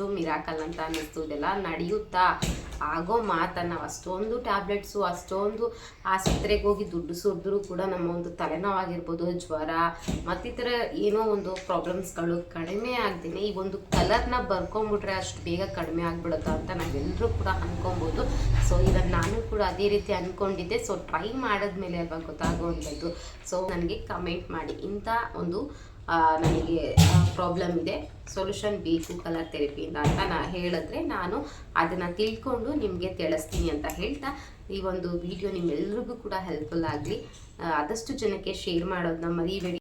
First miracle ಅಂತ ಅನ್ನಿಸ್ತು ಇದೆಲ್ಲ ನಡೆಯುತ್ತಾ? ಆಗೋ ಮಾತನ್ನು ಅಷ್ಟೊಂದು ಟ್ಯಾಬ್ಲೆಟ್ಸು ಅಷ್ಟೊಂದು ಆಸ್ಪತ್ರೆಗೆ ಹೋಗಿ ದುಡ್ಡು ಸುರಿದ್ರೂ ಕೂಡ ನಮ್ಮ ಒಂದು ತಲೆನೋವಾಗಿರ್ಬೋದು, ಜ್ವರ ಮತ್ತಿತರ ಏನೋ ಒಂದು ಪ್ರಾಬ್ಲಮ್ಸ್ಗಳು ಕಡಿಮೆ ಆಗ್ದೇನೆ, ಈ ಒಂದು ಕಲರ್ನ ಬರ್ಕೊಂಬಿಟ್ರೆ ಅಷ್ಟು ಬೇಗ ಕಡಿಮೆ ಆಗ್ಬಿಡುತ್ತಾ ಅಂತ ನಾವೆಲ್ಲರೂ ಕೂಡ ಅಂದ್ಕೊಬೋದು ಸೊ ಇವಾಗ ನಾನು ಕೂಡ ಅದೇ ರೀತಿ ಅಂದ್ಕೊಂಡಿದ್ದೆ ಸೊ ಟ್ರೈ ಮಾಡಿದ್ಮೇಲೆ ಅಲ್ವಾ ಗೊತ್ತಾಗುವಂಥದ್ದು. ಸೊ ನನಗೆ ಕಮೆಂಟ್ ಮಾಡಿ ಇಂಥ ಒಂದು ನನಗೆ ಪ್ರಾಬ್ಲಮ್ ಇದೆ. ಸೊಲ್ಯೂಷನ್ ಬೇಕು ಕಲರ್ ಥೆರಪಿಯಿಂದ ಅಂತ ನಾ ಹೇಳಿದ್ರೆ ನಾನು ಅದನ್ನು ತಿಳ್ಕೊಂಡು ನಿಮಗೆ ತಿಳಿಸ್ತೀನಿ ಅಂತ ಹೇಳ್ತಾ ಈ ಒಂದು ವಿಡಿಯೋ ನಿಮ್ಮೆಲ್ರಿಗೂ ಕೂಡ ಹೆಲ್ಪ್ಫುಲ್ ಆಗಲಿ. ಆದಷ್ಟು ಜನಕ್ಕೆ ಶೇರ್ ಮಾಡೋದನ್ನ ಮರಿಬೇಡಿ.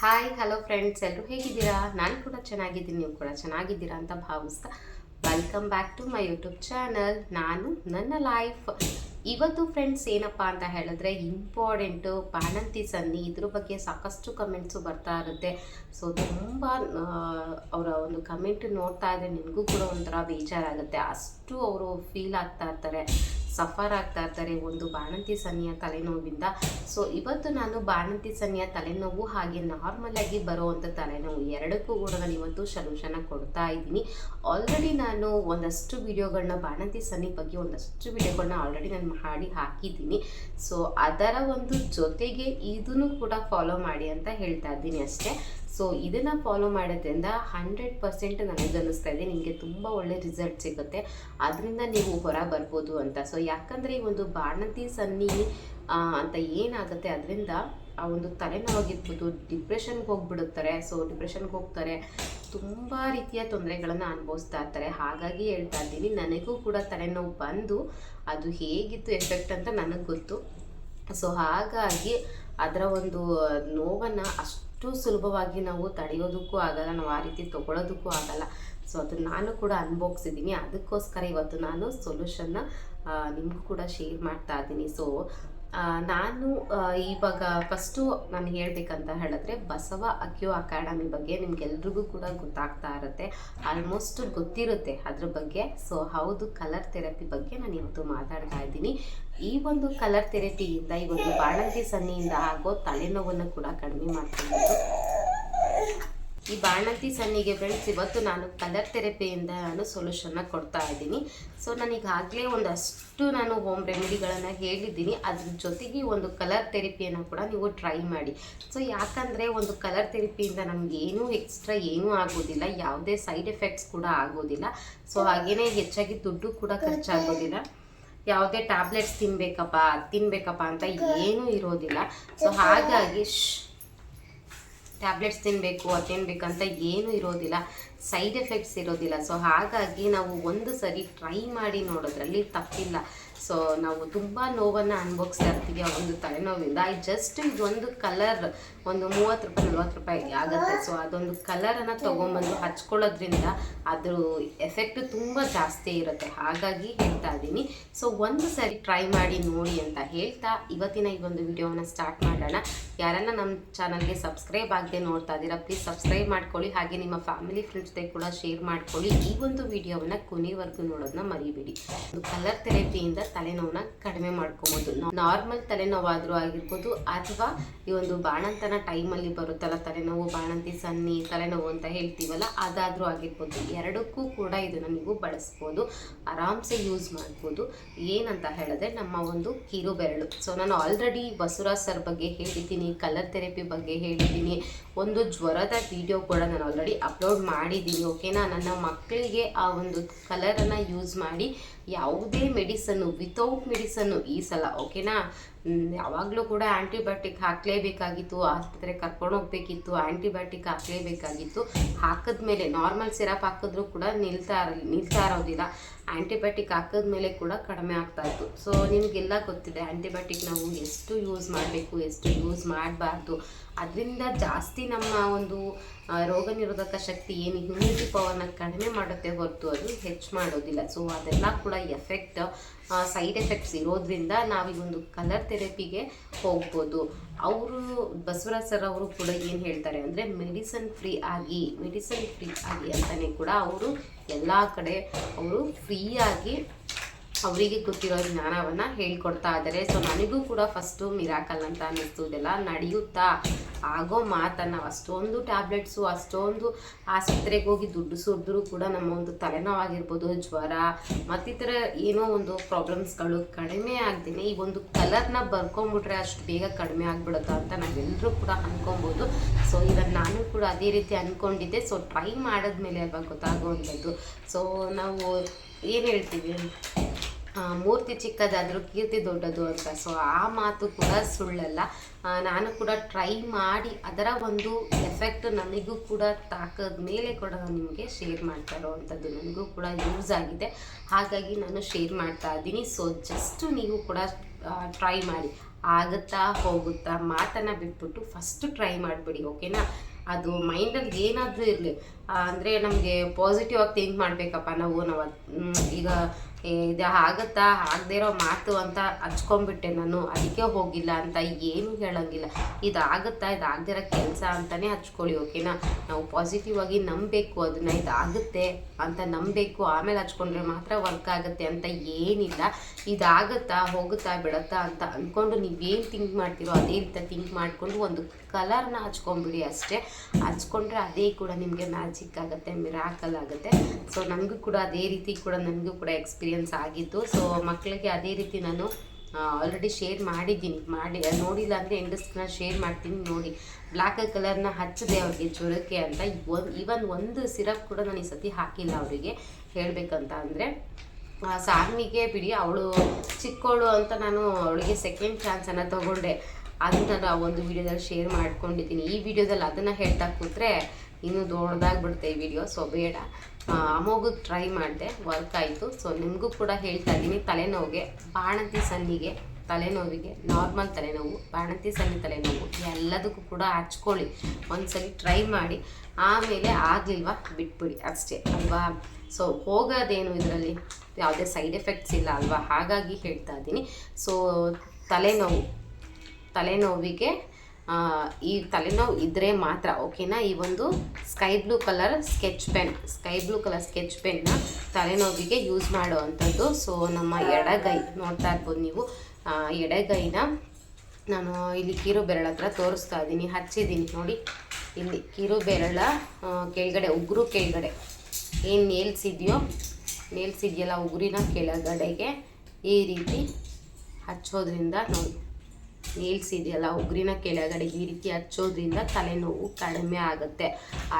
ಹಾಯ್ ಹಲೋ ಫ್ರೆಂಡ್ಸ್ ಎಲ್ಲರೂ ಹೇಗಿದ್ದೀರಾ? ನಾನು ಕೂಡ ಚೆನ್ನಾಗಿದ್ದೀನಿ. ನೀವು ಕೂಡ ಚೆನ್ನಾಗಿದ್ದೀರಾ ಅಂತ ಭಾವಿಸ್ತಾ. Welcome back to my YouTube channel ನಾನು ನನ್ನ ಲೈಫ್ ಇವತ್ತು ಫ್ರೆಂಡ್ಸ್ ಏನಪ್ಪ ಅಂತ ಹೇಳಿದ್ರೆ ಇಂಪಾರ್ಟೆಂಟು ಬಾಣಂತಿ ಸನ್ನಿ ಇದ್ರ ಬಗ್ಗೆ ಸಾಕಷ್ಟು ಕಮೆಂಟ್ಸು ಬರ್ತಾ ಇರುತ್ತೆ. ಸೊ ತುಂಬ ಅವರ ಒಂದು ಕಮೆಂಟ್ ನೋಡ್ತಾ ಇದ್ರೆ ನಿಮಗೂ ಕೂಡ ಒಂಥರ ಬೇಜಾರಾಗುತ್ತೆ. ಅಷ್ಟು ಅವರು ಫೀಲ್ ಆಗ್ತಾ ಇರ್ತಾರೆ. ಸಫರ್ ಆಗ್ತಾ ಇರ್ತಾರೆ ಒಂದು ಬಾಣಂತಿ ಸನಿಯ ತಲೆನೋವಿಂದ. ಸೊ ಇವತ್ತು ನಾನು ಬಾಣಂತಿ ಸನಿಯ ತಲೆನೋವು ಹಾಗೆ ನಾರ್ಮಲ್ ಆಗಿ ಬರುವಂಥ ತಲೆನೋವು ಎರಡಕ್ಕೂ ಕೂಡ ನಾನು ಇವತ್ತು ಸೊಲ್ಯೂಷನ್ ಕೊಡ್ತಾ ಇದ್ದೀನಿ. ಆಲ್ರೆಡಿ ನಾನು ಒಂದಷ್ಟು ವಿಡಿಯೋಗಳನ್ನ ಬಾಣಂತಿ ಸನಿ ಬಗ್ಗೆ ಒಂದಷ್ಟು ವಿಡಿಯೋಗಳನ್ನ ಆಲ್ರೆಡಿ ನಾನು ಮಾಡಿ ಹಾಕಿದ್ದೀನಿ. ಸೊ ಅದರ ಒಂದು ಜೊತೆಗೆ ಇದನ್ನು ಕೂಡ ಫಾಲೋ ಮಾಡಿ ಅಂತ ಹೇಳ್ತಾ ಇದ್ದೀನಿ ಅಷ್ಟೇ. ಸೊ ಇದನ್ನು ಫಾಲೋ ಮಾಡೋದ್ರಿಂದ ಹಂಡ್ರೆಡ್ ಪರ್ಸೆಂಟ್ ನನಗನ್ನಿಸ್ತಾ ಇದೆ. ನಿಮಗೆ ತುಂಬ ಒಳ್ಳೆ ರಿಸಲ್ಟ್ ಸಿಗುತ್ತೆ. ಅದರಿಂದ ನೀವು ಹೊರ ಬರ್ಬೋದು ಅಂತ. ಸೊ ಯಾಕಂದರೆ ಈ ಒಂದು ಬಾಣಂತಿ ಸನ್ನಿ ಅಂತ ಏನಾಗುತ್ತೆ ಅದರಿಂದ ಆ ಒಂದು ತಲೆನೋವಾಗಿರ್ಬೋದು ಡಿಪ್ರೆಷನ್ಗೆ ಹೋಗ್ಬಿಡುತ್ತಾರೆ. ಸೊ ಡಿಪ್ರೆಷನ್ಗೆ ಹೋಗ್ತಾರೆ. ತುಂಬ ರೀತಿಯ ತೊಂದರೆಗಳನ್ನು ಅನುಭವಿಸ್ತಾ ಇರ್ತಾರೆ. ಹಾಗಾಗಿ ಹೇಳ್ತಾ ಇದ್ದೀನಿ, ನನಗೂ ಕೂಡ ತಲೆನೋವು ಬಂದು ಅದು ಹೇಗಿತ್ತು ಎಫೆಕ್ಟ್ ಅಂತ ನನಗೆ ಗೊತ್ತು. ಸೊ ಹಾಗಾಗಿ ಅದರ ಒಂದು ನೋವನ್ನು ಅಷ್ಟು ಸುಲಭವಾಗಿ ನಾವು ತಡೆಯೋದಕ್ಕೂ ಆಗಲ್ಲ, ನಾವು ಆ ರೀತಿ ತಗೊಳ್ಳೋದಕ್ಕೂ ಆಗಲ್ಲ. ಸೊ ಅದನ್ನು ನಾನು ಕೂಡ ಅನುಭವಿಸಿದ್ದೀನಿ ಅದಕ್ಕೋಸ್ಕರ ಇವತ್ತು ನಾನು ಸೊಲ್ಯೂಷನ್ನ ನಿಮಗೂ ಕೂಡ ಶೇರ್ ಮಾಡ್ತಾ ಇದ್ದೀನಿ. ಸೊ ನಾನು ಇವಾಗ ಫಸ್ಟು ನಾನು ಹೇಳಬೇಕಂತ ಹೇಳಿದ್ರೆ ಬಸವ ಅಕ್ಯೋ ಅಕಾಡೆಮಿ ಬಗ್ಗೆ ನಿಮ್ಗೆಲ್ರಿಗೂ ಕೂಡ ಗೊತ್ತಾಗ್ತಾ ಇರುತ್ತೆ. ಆಲ್ಮೋಸ್ಟ್ ಗೊತ್ತಿರುತ್ತೆ ಅದ್ರ ಬಗ್ಗೆ. ಸೊ ಹೌದು ಕಲರ್ ಥೆರಪಿ ಬಗ್ಗೆ ನಾನು ಇವತ್ತು ಮಾತಾಡ್ತಾ ಇದ್ದೀನಿ. ಈ ಒಂದು ಕಲರ್ ಥೆರಪಿಯಿಂದ ಈ ಒಂದು ಬಾಣಂತಿ ಸನ್ನಿಯಿಂದ ಆಗೋ ತಲೆನೋವನ್ನು ಕೂಡ ಕಡಿಮೆ ಮಾಡ್ಕೊಬೋದು. ಈ ಬಾಣಂತಿ ಸನ್ನಿಗೆ ಫ್ರೆಂಡ್ಸ್ ಇವತ್ತು ನಾನು ಕಲರ್ ಥೆರಪಿಯಿಂದ ನಾನು ಸೊಲ್ಯೂಷನ್ನ ಕೊಡ್ತಾ ಇದ್ದೀನಿ. ಸೊ ನಾನು ಈಗಾಗಲೇ ಒಂದಷ್ಟು ನಾನು ಹೋಮ್ ರೆಮಿಡಿಗಳನ್ನು ಹೇಳಿದ್ದೀನಿ. ಅದ್ರ ಜೊತೆಗೆ ಒಂದು ಕಲರ್ ಥೆರಪಿಯನ್ನು ಕೂಡ ನೀವು ಟ್ರೈ ಮಾಡಿ. ಸೊ ಯಾಕಂದರೆ ಒಂದು ಕಲರ್ ಥೆರಪಿಯಿಂದ ನಮ್ಗೆ ಏನೂ ಎಕ್ಸ್ಟ್ರಾ ಏನೂ ಆಗೋದಿಲ್ಲ. ಯಾವುದೇ ಸೈಡ್ ಎಫೆಕ್ಟ್ಸ್ ಕೂಡ ಆಗೋದಿಲ್ಲ. ಸೊ ಹಾಗೇನೇ ಹೆಚ್ಚಾಗಿ ದುಡ್ಡು ಕೂಡ ಖರ್ಚಾಗೋದಿಲ್ಲ. ಯಾವುದೇ ಟ್ಯಾಬ್ಲೆಟ್ಸ್ ತಿನ್ಬೇಕಪ್ಪ, ಅದ್ ತಿನ್ಬೇಕಪ್ಪ ಅಂತ ಏನೂ ಇರೋದಿಲ್ಲ. ಸೊ ಹಾಗಾಗಿ ಶ್ ಟ್ಯಾಬ್ಲೆಟ್ಸ್ ತಿನ್ನಬೇಕು ಅದು ತಿನ್ಬೇಕಂತ ಏನೂ ಇರೋದಿಲ್ಲ. ಸೈಡ್ ಎಫೆಕ್ಟ್ಸ್ ಇರೋದಿಲ್ಲ. ಸೊ ಹಾಗಾಗಿ ನಾವು ಒಂದು ಸರಿ ಟ್ರೈ ಮಾಡಿ ನೋಡೋದ್ರಲ್ಲಿ ತಪ್ಪಿಲ್ಲ. ಸೊ ನಾವು ತುಂಬ ನೋವನ್ನು ಅನುಭವಿಸ್ತಾ ಇರ್ತೀವಿ ಆ ಒಂದು ತಲೆನೋವಿಂದ. ಐ ಜಸ್ಟ್ ಇದೊಂದು ಕಲರ್ ಒಂದು ಮೂವತ್ತು ರೂಪಾಯಿ, ನಲ್ವತ್ತು ರೂಪಾಯಿ ಆಗುತ್ತೆ. ಸೊ ಅದೊಂದು ಕಲರನ್ನು ತೊಗೊಂಬಂದು ಹಚ್ಕೊಳ್ಳೋದ್ರಿಂದ ಅದ್ರ ಎಫೆಕ್ಟ್ ತುಂಬ ಜಾಸ್ತಿ ಇರುತ್ತೆ. ಹಾಗಾಗಿ ಹೇಳ್ತಾ ಇದ್ದೀನಿ. ಸೊ ಒಂದು ಸರಿ ಟ್ರೈ ಮಾಡಿ ನೋಡಿ ಅಂತ ಹೇಳ್ತಾ ಇವತ್ತಿನ ಈ ಒಂದು ವಿಡಿಯೋವನ್ನು ಸ್ಟಾರ್ಟ್ ಮಾಡೋಣ. ಯಾರನ್ನ ನಮ್ಮ ಚಾನಲ್ಗೆ ಸಬ್ಸ್ಕ್ರೈಬ್ ಆಗದೆ ನೋಡ್ತಾ ಇದ್ದೀರಾ ಪ್ಲೀಸ್ ಸಬ್ಸ್ಕ್ರೈಬ್ ಮಾಡ್ಕೊಳ್ಳಿ. ಹಾಗೆ ನಿಮ್ಮ ಫ್ಯಾಮಿಲಿ ಫ್ರೆಂಡ್ಸ್ ಜೊತೆ ಕೂಡ ಶೇರ್ ಮಾಡ್ಕೊಳ್ಳಿ. ಈ ಒಂದು ವಿಡಿಯೋವನ್ನ ಕೊನೆವರೆಗೂ ನೋಡೋದನ್ನ ಮರಿಬೇಡಿ. ಒಂದು ಕಲರ್ ಥೆರಪಿಯಿಂದ ತಲೆನೋವನ್ನ ಕಡಿಮೆ ಮಾಡ್ಕೊಬೋದು. ನಾರ್ಮಲ್ ತಲೆನೋವಾದರೂ ಆಗಿರ್ಬೋದು ಅಥವಾ ಈ ಒಂದು ಬಾಣಂತನ ಟೈಮಲ್ಲಿ ಬರುತ್ತಲ್ಲ, ತಲೆನೋವು, ಬಾಣಂತಿ, ಸನ್ನಿ, ತಲೆನೋವು ಅಂತ ಹೇಳ್ತೀವಲ್ಲ, ಅದಾದರೂ ಆಗಿರ್ಬೋದು. ಎರಡಕ್ಕೂ ಕೂಡ ಇದು ನೀವು ಬಳಸ್ಬೋದು. ಆರಾಮ್ಸೆ ಯೂಸ್ ಮಾಡ್ಬೋದು. ಏನಂತ ಹೇಳಿದ್ರೆ ನಮ್ಮ ಒಂದು ಕಿರು ಬೆರಳು. ಸೊ ನಾನು ಆಲ್ರೆಡಿ ಬಸವರಾಜ್ ಸರ್ ಬಗ್ಗೆ ಹೇಳಿದ್ದೀನಿ ಕಲರ್ ಥೆರಪಿ ಬಗ್ಗೆ ಹೇಳಿದ್ದೀನಿ. ಒಂದು ಜ್ವರದ ವಿಡಿಯೋ ಕೂಡ ನಾನು ಆಲ್ರೆಡಿ ಅಪ್ಲೋಡ್ ಮಾಡಿದ್ದೀನಿ ಓಕೆನಾ ನನ್ನ ಮಕ್ಕಳಿಗೆ ಆ ಒಂದು ಕಲರನ್ನು ಯೂಸ್ ಮಾಡಿ ಯಾವುದೇ ಮೆಡಿಸನ್ನು ವಿತೌಟ್ ಮೆಡಿಸನ್ನು ಈ ಸಲ ಓಕೆನಾ ಯಾವಾಗಲೂ ಕೂಡ ಆ್ಯಂಟಿಬಯೋಟಿಕ್ ಹಾಕಲೇಬೇಕಾಗಿತ್ತು, ಆಸ್ಪತ್ರೆಗೆ ಕರ್ಕೊಂಡು ಹೋಗಬೇಕಿತ್ತು ಆ್ಯಂಟಿಬಯೋಟಿಕ್ ಹಾಕಲೇಬೇಕಾಗಿತ್ತು. ಹಾಕಿದ್ಮೇಲೆ ನಾರ್ಮಲ್ ಸಿರಪ್ ಹಾಕಿದ್ರೂ ಕೂಡ ನಿಲ್ತಾ ನಿಲ್ತಾ ಇರೋದಿಲ್ಲ. ಆ್ಯಂಟಿಬಯೋಟಿಕ್ ಹಾಕಿದ್ಮೇಲೆ ಕೂಡ ಕಡಿಮೆ ಆಗ್ತಾ ಇತ್ತು. ಸೊ ನಿಮಗೆಲ್ಲ ಗೊತ್ತಿದೆ ಆ್ಯಂಟಿಬಯೋಟಿಕ್ ನಾವು ಎಷ್ಟು ಯೂಸ್ ಮಾಡಬೇಕು, ಎಷ್ಟು ಯೂಸ್ ಮಾಡಬಾರ್ದು ಅದರಿಂದ ಜಾಸ್ತಿ ನಮ್ಮ ಒಂದು ರೋಗ ನಿರೋಧಕ ಶಕ್ತಿ ಏನು ಇಮ್ಯುನಿಟಿ ಪವರ್ನ ಕಡಿಮೆ ಮಾಡುತ್ತೆ ಹೊರತು ಅದು ಹೆಚ್ಚು ಮಾಡೋದಿಲ್ಲ. ಸೊ ಅದೆಲ್ಲ ಕೂಡ ಎಫೆಕ್ಟ್ ಸೈಡ್ ಎಫೆಕ್ಟ್ಸ್ ಇರೋದ್ರಿಂದ ನಾವು ಒಂದು ಕಲರ್ ಥೆರಪಿಗೆ ಹೋಗ್ಬೋದು. ಅವರು, ಬಸವರಾಜ್ ಸರ್ ಅವರು ಕೂಡ ಏನು ಹೇಳ್ತಾರೆ ಅಂದರೆ ಮೆಡಿಸನ್ ಫ್ರೀ ಆಗಿ ಮೆಡಿಸನ್ ಫ್ರೀ ಆಗಿ ಅಂತಲೇ ಕೂಡ ಅವರು ಎಲ್ಲ ಕಡೆ ಅವರು ಫ್ರೀಯಾಗಿ ಅವರಿಗೆ ಗೊತ್ತಿರೋ ಜ್ಞಾನವನ್ನು ಹೇಳ್ಕೊಡ್ತಾ ಇದ್ದಾರೆ ಸೊ ನನಗೂ ಕೂಡ ಫಸ್ಟು ಮಿರಾಕಲ್ ಅಂತ ಅನ್ನಿಸ್ತು. ಇದೆಲ್ಲ ನಡೆಯುತ್ತಾ? ಆಗೋ ಮಾತನ್ನು ಅಷ್ಟೊಂದು ಟ್ಯಾಬ್ಲೆಟ್ಸು, ಅಷ್ಟೊಂದು ಆಸ್ಪತ್ರೆಗೆ ಹೋಗಿ ದುಡ್ಡು ಸುರಿದ್ರೂ ಕೂಡ ನಮ್ಮ ಒಂದು ತಲೆನೋವಾಗಿರ್ಬೋದು, ಜ್ವರ ಮತ್ತಿತರ ಏನೋ ಒಂದು ಪ್ರಾಬ್ಲಮ್ಸ್ಗಳು ಕಡಿಮೆ ಆಗ್ದೇನೆ ಈ ಒಂದು ಕಲರ್ನ ಬರ್ಕೊಂಬಿಟ್ರೆ ಅಷ್ಟು ಬೇಗ ಕಡಿಮೆ ಆಗ್ಬಿಡುತ್ತಾ ಅಂತ ನಾವೆಲ್ಲರೂ ಕೂಡ ಅಂದ್ಕೊಬೋದು ಸೊ, ಇವಾಗ ನಾನು ಕೂಡ ಅದೇ ರೀತಿ ಅಂದ್ಕೊಂಡಿದ್ದೆ ಸೊ, ಟ್ರೈ ಮಾಡಿದ್ಮೇಲೆ ಅಲ್ವಾ ಗೊತ್ತಾಗುವಂಥದ್ದು. ಸೊ, ನಾವು ಏನು ಹೇಳ್ತೀವಿ? ಮೂರ್ತಿ ಚಿಕ್ಕದಾದರೂ ಕೀರ್ತಿ ದೊಡ್ಡದು ಅಂತ. ಸೊ ಆ ಮಾತು ಕೂಡ ಸುಳ್ಳಲ್ಲ. ನಾನು ಕೂಡ ಟ್ರೈ ಮಾಡಿ ಅದರ ಒಂದು ಎಫೆಕ್ಟ್ ನನಗೂ ಕೂಡ ತಾಕದ ಮೇಲೆ ಕೂಡ ನಿಮಗೆ ಶೇರ್ ಮಾಡ್ತಾ ಇರೋವಂಥದ್ದು ನನಗೂ ಕೂಡ ಯೂಸ್ ಆಗಿದೆ. ಹಾಗಾಗಿ ನಾನು ಶೇರ್ ಮಾಡ್ತಾ ಇದ್ದೀನಿ. ಸೊ ಜಸ್ಟ್ ನೀವು ಕೂಡ ಟ್ರೈ ಮಾಡಿ. ಆಗುತ್ತಾ ಹೋಗುತ್ತಾ ಮಾತನ್ನು ಬಿಟ್ಬಿಟ್ಟು ಫಸ್ಟ್ ಟ್ರೈ ಮಾಡಿಬಿಡಿ ಓಕೆನಾ ಅದು ಮೈಂಡಲ್ಲಿ ಏನಾದರೂ ಇರಲಿ. ಅಂದರೆ ನಮಗೆ ಪಾಸಿಟಿವ್ ಆಗಿ ಥಿಂಕ್ ಮಾಡಬೇಕಪ್ಪ ನಾವು ನಾವು ಈಗ ಇದು ಆಗುತ್ತಾ, ಆಗದೆ ಇರೋ ಮಾತು ಅಂತ ಹಚ್ಕೊಂಡ್ಬಿಟ್ಟೆ ನಾನು. ಅದಕ್ಕೆ ಹೋಗಿಲ್ಲ ಅಂತ ಏನು ಹೇಳಂಗಿಲ್ಲ. ಇದಾಗುತ್ತಾ, ಇದಾಗದೇ ಇರೋ ಕೆಲಸ ಅಂತಲೇ ಹಚ್ಕೊಳ್ಳಿ ಓಕೆನಾ ನಾವು ಪಾಸಿಟಿವ್ ಆಗಿ ನಂಬಬೇಕು ಅದನ್ನು ಇದಾಗುತ್ತೆ ಅಂತ ನಂಬಬೇಕು, ಆಮೇಲೆ ಹಚ್ಕೊಂಡ್ರೆ ಮಾತ್ರ ವರ್ಕ್ ಆಗುತ್ತೆ ಅಂತ ಏನಿಲ್ಲ. ಇದಾಗುತ್ತಾ, ಹೋಗುತ್ತಾ, ಬಿಡುತ್ತಾ ಅಂತ ಅಂದ್ಕೊಂಡು ನೀವೇನು ಥಿಂಕ್ ಮಾಡ್ತೀರೋ ಅದೇ ರೀತಿ ಥಿಂಕ್ ಮಾಡಿಕೊಂಡು ಒಂದು ಕಲರ್ನ ಹಚ್ಕೊಂಬಿಡಿ ಅಷ್ಟೇ. ಹಚ್ಕೊಂಡ್ರೆ ಅದೇ ಕೂಡ ನಿಮಗೆ ಮ್ಯಾಜಿಕ್ ಆಗುತ್ತೆ ಮಿರಾಕಲ್ ಆಗುತ್ತೆ. ಸೊ ನನಗೂ ಕೂಡ ಅದೇ ರೀತಿ ಕೂಡ ನನಗೂ ಕೂಡ ಎಕ್ಸ್ಪೀರಿಯನ್ಸ್ ಆಗಿತ್ತು ಸೊ ಮಕ್ಕಳಿಗೆ ಅದೇ ರೀತಿ ನಾನು ಆಲ್ರೆಡಿ ಶೇರ್ ಮಾಡಿದ್ದೀನಿ. ಮಾಡಿ, ನೋಡಿಲ್ಲ ಅಂದರೆ ಎಂಡಸ್ನ ಶೇರ್ ಮಾಡ್ತೀನಿ ನೋಡಿ. ಬ್ಲ್ಯಾಕ್ ಕಲರ್ನ ಹಚ್ಚಿದೆ ಅವ್ರಿಗೆ ಜ್ವರಕ್ಕೆ ಅಂತ. ಒಂದು ಒಂದು ಸಿರಪ್ ಕೂಡ ನಾನು ಈ ಸತಿ ಹಾಕಿಲ್ಲ ಅವರಿಗೆ. ಹೇಳಬೇಕಂತ ಅಂದರೆ ಸಾರ್ಮಿಗೆ ಬಿಡಿ, ಅವಳು ಚಿಕ್ಕವಳು ಅಂತ ನಾನು ಅವಳಿಗೆ ಸೆಕೆಂಡ್ ಚಾನ್ಸನ್ನು ತಗೊಂಡೆ. ಅದನ್ನ ನಾನು ಒಂದು ವಿಡಿಯೋದಲ್ಲಿ ಶೇರ್ ಮಾಡ್ಕೊಂಡಿದ್ದೀನಿ. ಈ ವಿಡಿಯೋದಲ್ಲಿ ಅದನ್ನು ಹೇಳ್ತಾ ಕೂತ್ರೆ ಇನ್ನೂ ದೊಡ್ಡದಾಗ್ಬಿಡುತ್ತೆ ಈ ವಿಡಿಯೋ ಸೊ ಬೇಡ. ಅಮೋಘಕ್ಕೆ ಟ್ರೈ ಮಾಡಿದೆ ವರ್ಕ್ ಆಯಿತು. ಸೊ ನಿಮಗೂ ಕೂಡ ಹೇಳ್ತಾ ಇದ್ದೀನಿ, ತಲೆನೋವಿಗೆ, ಬಾಣಂತಿ ಸನ್ನಿಗೆ, ತಲೆನೋವಿಗೆ ನಾರ್ಮಲ್ ತಲೆನೋವು, ಬಾಣಂತಿ ಸನ್ನಿ ತಲೆನೋವು, ಎಲ್ಲದಕ್ಕೂ ಕೂಡ ಹಚ್ಕೊಳ್ಳಿ. ಒಂದ್ಸಲಿ ಟ್ರೈ ಮಾಡಿ, ಆಮೇಲೆ ಆಗಲಿಲ್ವಾ, ಬಿಟ್ಬಿಡಿ. ಅಷ್ಟೇ, ಅಲ್ವಾ? ಸೊ ಹೋಗೋದೇನು ಇದರಲ್ಲಿ? ಯಾವುದೇ ಸೈಡ್ ಎಫೆಕ್ಟ್ಸ್ ಇಲ್ಲ, ಅಲ್ವಾ? ಹಾಗಾಗಿ ಹೇಳ್ತಾ ಇದ್ದೀನಿ. ಸೊ ತಲೆನೋವು, ತಲೆನೋವಿಗೆ ಈ ತಲೆನೋವು ಇದ್ದರೆ ಮಾತ್ರ, ಓಕೆನಾ? ಈ ಒಂದು sky blue colour sketch pen, sky blue colour sketch ಪೆನ್ನ ತಲೆನೋವಿಗೆ ಯೂಸ್ ಮಾಡುವಂಥದ್ದು. ಸೊ ನಮ್ಮ ಎಡಗೈ, ನೋಡ್ತಾ ಇರ್ಬೋದು ನೀವು. ಎಡಗೈನ ನಾನು ಇಲ್ಲಿ ಕಿರು ಬೆರಳ ಹತ್ರ ತೋರಿಸ್ತಾ ಇದ್ದೀನಿ, ಹಚ್ಚಿದ್ದೀನಿ ನೋಡಿ. ಇಲ್ಲಿ ಕಿರು ಬೆರಳ ಕೆಳಗಡೆ, ಉಗುರು ಕೆಳಗಡೆ. ಏನು ನೇಲ್ಸ್ ಇದೆಯೋ ನೇಲ್ಸ್ ಇದೆಯಲ್ಲ ಉಗುರಿನ ಕೆಳಗಡೆಗೆ ಈ ರೀತಿ ಹಚ್ಚೋದ್ರಿಂದ ನೋಡಿ. ನೇಲ್ಸ್ ಇದೆಯಲ್ಲ ಉಗುರಿನ ಕೆಳಗಡೆ ಈ ರೀತಿ ಹಚ್ಚೋದ್ರಿಂದ ತಲೆನೋವು ಕಡಿಮೆ ಆಗುತ್ತೆ.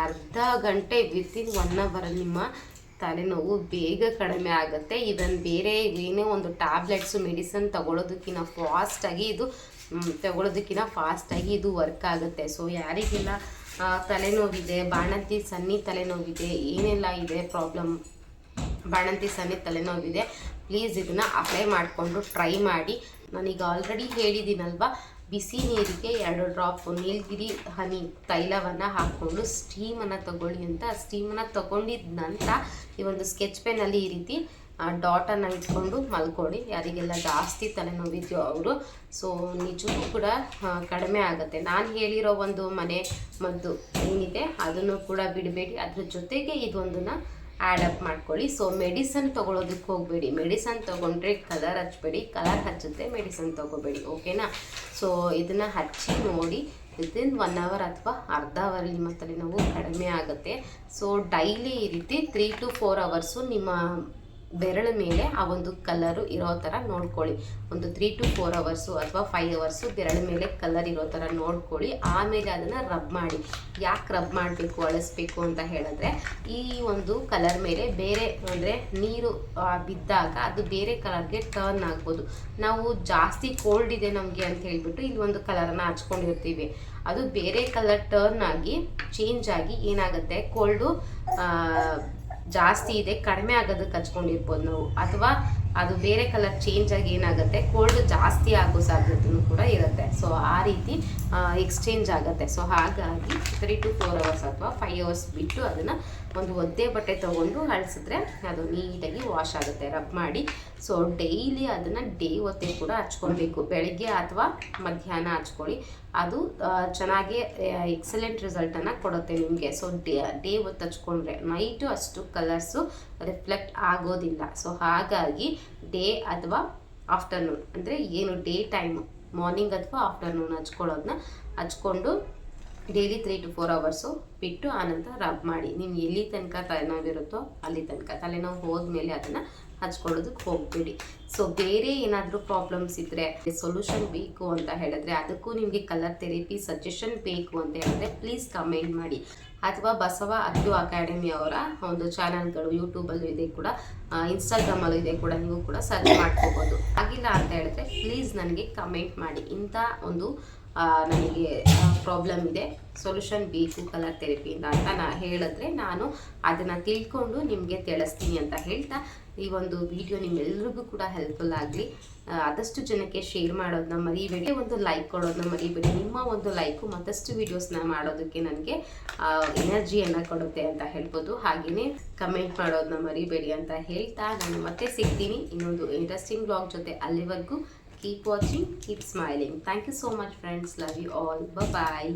ಅರ್ಧ ಗಂಟೆ ವಿತಿನ್ ಒನ್ ಅವರ್ ನಿಮ್ಮ ತಲೆನೋವು ಬೇಗ ಕಡಿಮೆ ಆಗುತ್ತೆ. ಇದನ್ನು ಬೇರೆ ಏನೇ ಒಂದು ಟ್ಯಾಬ್ಲೆಟ್ಸು ಮೆಡಿಸನ್ ತಗೊಳ್ಳೋದಕ್ಕಿಂತ ಫಾಸ್ಟಾಗಿ ಇದು ತಗೊಳ್ಳೋದಕ್ಕಿಂತ ಫಾಸ್ಟಾಗಿ ಇದು ವರ್ಕ್ ಆಗುತ್ತೆ. ಸೊ ಯಾರಿಗೆಲ್ಲ ತಲೆನೋವಿದೆ, ಬಾಣಂತಿ ಸನ್ನಿ ತಲೆನೋವಿದೆ, ಏನೆಲ್ಲ ಇದೆ ಪ್ರಾಬ್ಲಮ್ ಬಾಣಂತಿ ಸನ್ನಿ ತಲೆನೋವಿದೆ ಪ್ಲೀಸ್ ಇದನ್ನು ಅಪ್ಲೈ ಮಾಡಿಕೊಂಡು ಟ್ರೈ ಮಾಡಿ. ನಾನೀಗ ಆಲ್ರೆಡಿ ಹೇಳಿದ್ದೀನಲ್ವ? ಬಿಸಿ ನೀರಿಗೆ ಎರಡು ಡ್ರಾಪ್ ನೀಲಗಿರಿ ಹನಿ ತೈಲವನ್ನು ಹಾಕ್ಕೊಂಡು ಸ್ಟೀಮನ್ನು ತಗೊಳ್ಳಿ ಅಂತ. ಸ್ಟೀಮನ್ನು ತಗೊಂಡಿದ ನಂತರ ಈ ಒಂದು ಸ್ಕೆಚ್ ಪೆನ್ನಲ್ಲಿ ಈ ರೀತಿ ಡಾಟನ್ನು ಇಟ್ಕೊಂಡು ಮಲ್ಕೊಳ್ಳಿ. ಯಾರಿಗೆಲ್ಲ ಜಾಸ್ತಿ ತಲೆನೋವಿದೆಯೋ ಅವರು. ಸೊ ನಿಜವೂ ಕೂಡ ಕಡಿಮೆ ಆಗುತ್ತೆ. ನಾನು ಹೇಳಿರೋ ಒಂದು ಮನೆ ಮದ್ದು ಏನಿದೆ, ಅದನ್ನು ಕೂಡ ಬಿಡಬೇಡಿ. ಅದರ ಜೊತೆಗೆ ಇದೊಂದನ್ನು ಆ್ಯಡ್ ಅಪ್ ಮಾಡ್ಕೊಳ್ಳಿ. ಸೊ ಮೆಡಿಸನ್ ತೊಗೊಳೋದಕ್ಕೆ ಹೋಗಬೇಡಿ. ಮೆಡಿಸನ್ ತೊಗೊಂಡ್ರೆ ಕಲರ್ ಹಚ್ಚಬೇಡಿ ಕಲರ್ ಹಚ್ಚುತ್ತೆ ಮೆಡಿಸನ್ ತೊಗೋಬೇಡಿ. ಓಕೆನಾ ಸೊ ಇದನ್ನು ಹಚ್ಚಿ ನೋಡಿ ವಿತಿನ್ ಒನ್ ಅವರ್ ಅಥವಾ ಅರ್ಧ ಅವರ್ ನಿಮ್ಮ ನಾವು ಕಡಿಮೆ ಆಗುತ್ತೆ. ಸೊ ಡೈಲಿ ಈ ರೀತಿ ತ್ರೀ ಟು ಫೋರ್ ಅವರ್ಸು ನಿಮ್ಮ ಬೆರಳ ಮೇಲೆ ಆ ಒಂದು ಕಲರು ಇರೋ ಥರ ನೋಡ್ಕೊಳ್ಳಿ. ಒಂದು ತ್ರೀ ಟು ಫೋರ್ ಅವರ್ಸು ಅಥವಾ ಫೈವ್ ಅವರ್ಸು ಬೆರಳ ಮೇಲೆ ಕಲರ್ ಇರೋ ಥರ ನೋಡ್ಕೊಳ್ಳಿ. ಆಮೇಲೆ ಅದನ್ನು ರಬ್ ಮಾಡಿ. ಯಾಕೆ ರಬ್ ಮಾಡಬೇಕು, ಅಳಿಸ್ಬೇಕು ಅಂತ ಹೇಳಿದ್ರೆ, ಈ ಒಂದು ಕಲರ್ ಮೇಲೆ ಬೇರೆ ಅಂದರೆ ನೀರು ಬಿದ್ದಾಗ ಅದು ಬೇರೆ ಕಲರ್ಗೆ ಟರ್ನ್ ಆಗ್ಬೋದು. ನಾವು ಜಾಸ್ತಿ ಕೋಲ್ಡ್ ಇದೆ ನಮಗೆ ಅಂತ ಹೇಳ್ಬಿಟ್ಟು ಇಲ್ಲಿ ಒಂದು ಕಲರನ್ನು ಹಚ್ಕೊಂಡಿರ್ತೀವಿ. ಅದು ಬೇರೆ ಕಲರ್ ಟರ್ನ್ ಆಗಿ ಚೇಂಜ್ ಆಗಿ ಏನಾಗುತ್ತೆ? ಕೋಲ್ಡು ಜಾಸ್ತಿ ಇದೆ, ಕಡಿಮೆ ಆಗೋದಕ್ಕೆ ಹಚ್ಕೊಂಡಿರ್ಬೋದು ನಾವು. ಅಥವಾ ಅದು ಬೇರೆ ಕಲರ್ ಚೇಂಜ್ ಆಗಿ ಏನಾಗುತ್ತೆ ಕೋಲ್ಡ್ ಜಾಸ್ತಿ ಆಗೋ ಸಾಧ್ಯತೆಯೂ ಕೂಡ ಇರುತ್ತೆ. ಸೊ ಆ ರೀತಿ ಎಕ್ಸ್ಚೇಂಜ್ ಆಗುತ್ತೆ. ಸೊ ಹಾಗಾಗಿ ತ್ರೀ ಟು ಫೋರ್ ಅವರ್ಸ್ ಅಥವಾ ಫೈವ್ ಅವರ್ಸ್ ಬಿಟ್ಟು ಅದನ್ನು ಒಂದು ಒದ್ದೆ ಬಟ್ಟೆ ತೊಗೊಂಡು ಅಳಿಸಿದ್ರೆ ಅದು ನೀಟಾಗಿ ವಾಶ್ ಆಗುತ್ತೆ. ರಬ್ ಮಾಡಿ. ಸೊ ಡೈಲಿ ಅದನ್ನು ಡೇ ಒತ್ತೆ ಕೂಡ ಹಚ್ಕೊಳ್ಬೇಕು. ಬೆಳಗ್ಗೆ ಅಥವಾ ಮಧ್ಯಾಹ್ನ ಹಚ್ಕೊಳ್ಳಿ. ಅದು ಚೆನ್ನಾಗಿ ಎಕ್ಸಲೆಂಟ್ ರಿಸಲ್ಟನ್ನು ಕೊಡುತ್ತೆ ನಿಮಗೆ. ಸೊ ಡೇ ಡೇ ಒತ್ತು ಹಚ್ಕೊಂಡ್ರೆ ನೈಟು ಅಷ್ಟು ಕಲರ್ಸು ರಿಫ್ಲೆಕ್ಟ್ ಆಗೋದಿಲ್ಲ. ಸೊ ಹಾಗಾಗಿ ಡೇ ಅಥವಾ ಆಫ್ಟರ್ನೂನ್ ಅಂದರೆ ಏನು ಡೇ ಟೈಮು ಮಾರ್ನಿಂಗ್ ಅಥವಾ ಆಫ್ಟರ್ನೂನ್ ಹಚ್ಕೊಳ್ಳೋದನ್ನ ಹಚ್ಕೊಂಡು daily three to four hours ಬಿಟ್ಟು ಆನಂತರ ರಬ್ ಮಾಡಿ. ನಿಮ್ಗೆ ಎಲ್ಲಿ ತನಕ ತಲೆನೋವಿರುತ್ತೋ ಅಲ್ಲಿ ತನಕ. ತಲೆನೋವು ಹೋದ್ಮೇಲೆ ಅದನ್ನು ಹಚ್ಕೊಳ್ಳೋದಕ್ಕೆ ಹೋಗಬೇಡಿ. ಸೊ ಬೇರೆ ಏನಾದರೂ ಪ್ರಾಬ್ಲಮ್ಸ್ ಇದ್ದರೆ ಸೊಲ್ಯೂಷನ್ ಬೇಕು ಅಂತ ಹೇಳಿದ್ರೆ ಅದಕ್ಕೂ ನಿಮಗೆ ಕಲರ್ ಥೆರಪಿ ಸಜೆಷನ್ ಬೇಕು ಅಂತ ಹೇಳಿದ್ರೆ ಪ್ಲೀಸ್ ಕಮೆಂಟ್ ಮಾಡಿ. ಅಥವಾ ಬಸವ ಅಕ್ಯು ಅಕಾಡೆಮಿ ಅವರ ಒಂದು ಚಾನಲ್ಗಳು ಯೂಟ್ಯೂಬಲ್ಲೂ ಇದೆ ಕೂಡ. ಇನ್ಸ್ಟಾಗ್ರಾಮಲ್ಲೂ ಇದೆ ಕೂಡ. ನೀವು ಕೂಡ ಸರ್ಚ್ ಮಾಡ್ಕೋಬೋದು. ಆಗಿಲ್ಲ ಅಂತ ಹೇಳಿದ್ರೆ ಪ್ಲೀಸ್ ನನಗೆ ಕಮೆಂಟ್ ಮಾಡಿ. ಇಂಥ ಒಂದು ನನಗೆ ಪ್ರಾಬ್ಲಮ್ ಇದೆ. ಸೊಲ್ಯೂಷನ್ ಬೇಕು ಕಲರ್ ಥೆರಪಿಯಿಂದ ಅಂತ ನಾ ಹೇಳಿದ್ರೆ ನಾನು ಅದನ್ನು ತಿಳ್ಕೊಂಡು ನಿಮಗೆ ತಿಳಿಸ್ತೀನಿ ಅಂತ ಹೇಳ್ತಾ ಈ ಒಂದು ವಿಡಿಯೋ ನಿಮ್ಮೆಲ್ರಿಗೂ ಕೂಡ ಹೆಲ್ಪ್ಫುಲ್ ಆಗಲಿ. ಆದಷ್ಟು ಜನಕ್ಕೆ ಶೇರ್ ಮಾಡೋದನ್ನ ಮರಿಬೇಡಿ. ಒಂದು ಲೈಕ್ ಕೊಡೋದನ್ನ ಮರಿಬೇಡಿ. ನಿಮ್ಮ ಒಂದು ಲೈಕು ಮತ್ತಷ್ಟು ವೀಡಿಯೋಸ್ನ ಮಾಡೋದಕ್ಕೆ ನನಗೆ ಎನರ್ಜಿಯನ್ನು ಕೊಡುತ್ತೆ ಅಂತ ಹೇಳ್ಬೋದು. ಹಾಗೆಯೇ ಕಮೆಂಟ್ ಮಾಡೋದನ್ನ ಮರಿಬೇಡಿ ಅಂತ ಹೇಳ್ತಾ ನಾನು ಮತ್ತೆ ಸಿಗ್ತೀನಿ ಇನ್ನೊಂದು ಇಂಟ್ರೆಸ್ಟಿಂಗ್ ಬ್ಲಾಗ್ ಜೊತೆ ಅಲ್ಲಿವರೆಗೂ. Keep watching, keep smiling. Thank you so much friends. Love you all. Bye-bye.